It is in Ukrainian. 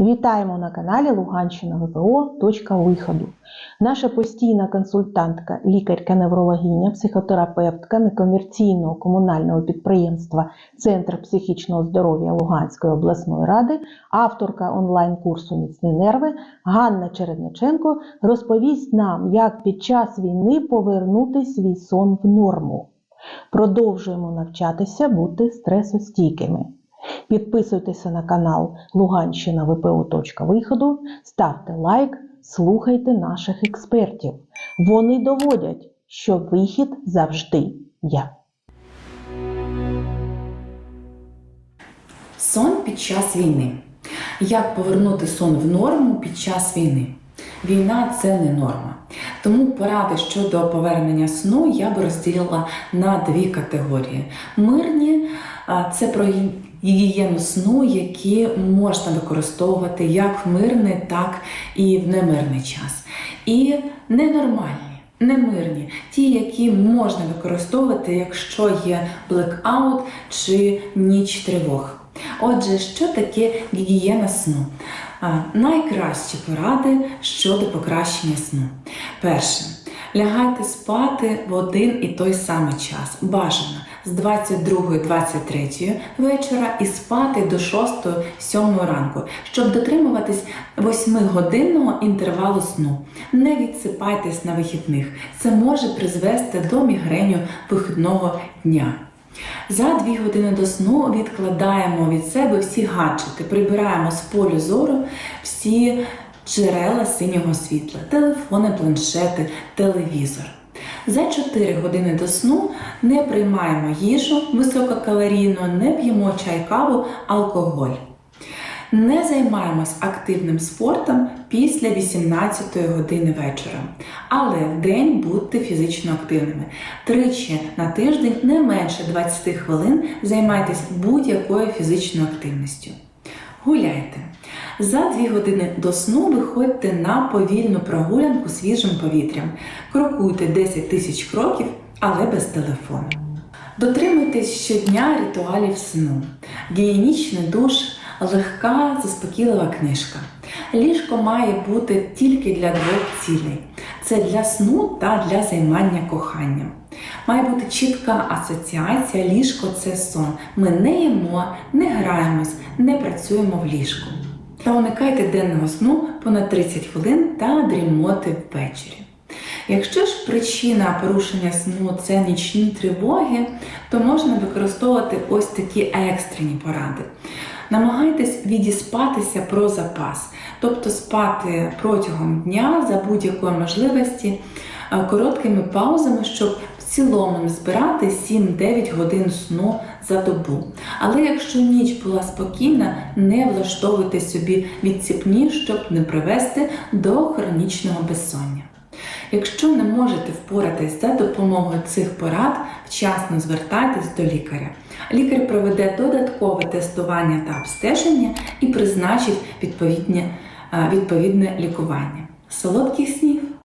Вітаємо на каналі Луганщина ВПО. Точка виходу. Наша постійна консультантка, лікарка-неврологиня, психотерапевтка некомерційного комунального підприємства Центр психічного здоров'я Луганської обласної ради, авторка онлайн-курсу Міцні нерви Ганна Чередниченко розповість нам, як під час війни повернути свій сон в норму. Продовжуємо навчатися бути стресостійкими. Підписуйтеся на канал Луганщина ВПО. Точка виходу, ставте лайк, слухайте наших експертів. Вони доводять, що вихід завжди є. Сон під час війни. Як повернути сон в норму під час війни? Війна це не норма. Тому поради щодо повернення сну я би розділила на дві категорії. Мирні це про гігієну сну, які можна використовувати як в мирний, так і в немирний час. І ненормальні. Немирні, ті, які можна використовувати, якщо є блекаут чи ніч тривог. Отже, що таке гігієна сну? Найкращі поради щодо покращення сну. Перше. Лягайте спати в один і той самий час. Бажано з 22-23 вечора і спати до 6-7 ранку, щоб дотримуватись 8-годинного інтервалу сну. Не відсипайтесь на вихідних. Це може призвести до мігреню вихідного дня. За дві години до сну відкладаємо від себе всі гаджети, прибираємо з полю зору всі джерела синього світла, телефони, планшети, телевізор. За 4 години до сну не приймаємо їжу висококалорійну, не п'ємо чай, каву, алкоголь. Не займаємось активним спортом після 18 години вечора, але в день будьте фізично активними. Тричі на тиждень не менше 20 хвилин займайтесь будь-якою фізичною активністю. Гуляйте. За 2 години до сну виходьте на повільну прогулянку свіжим повітрям. Крокуйте 10 тисяч кроків, але без телефону. Дотримуйтесь щодня ритуалів сну, гігієнічний душ, легка заспокійлива книжка. Ліжко має бути тільки для двох цілей: це для сну та для займання коханням. Має бути чітка асоціація, ліжко це сон. Ми не їмо, не граємось, не працюємо в ліжку. Та уникайте денного сну понад 30 хвилин та дрімоти ввечері. Якщо ж причина порушення сну це нічні тривоги, то можна використовувати ось такі екстрені поради. Намагайтесь відіспатися про запас, тобто спати протягом дня за будь-якої можливості е, короткими паузами, щоб в цілому не збирати 7-9 годин сну за добу. Але якщо ніч була спокійна, не влаштовуйте собі відціпні, щоб не привести до хронічного безсоння. Якщо не можете впоратись за допомогою цих порад, вчасно звертайтесь до лікаря. Лікар проведе додаткове тестування та обстеження і призначить відповідне, відповідне лікування. Солодких снів!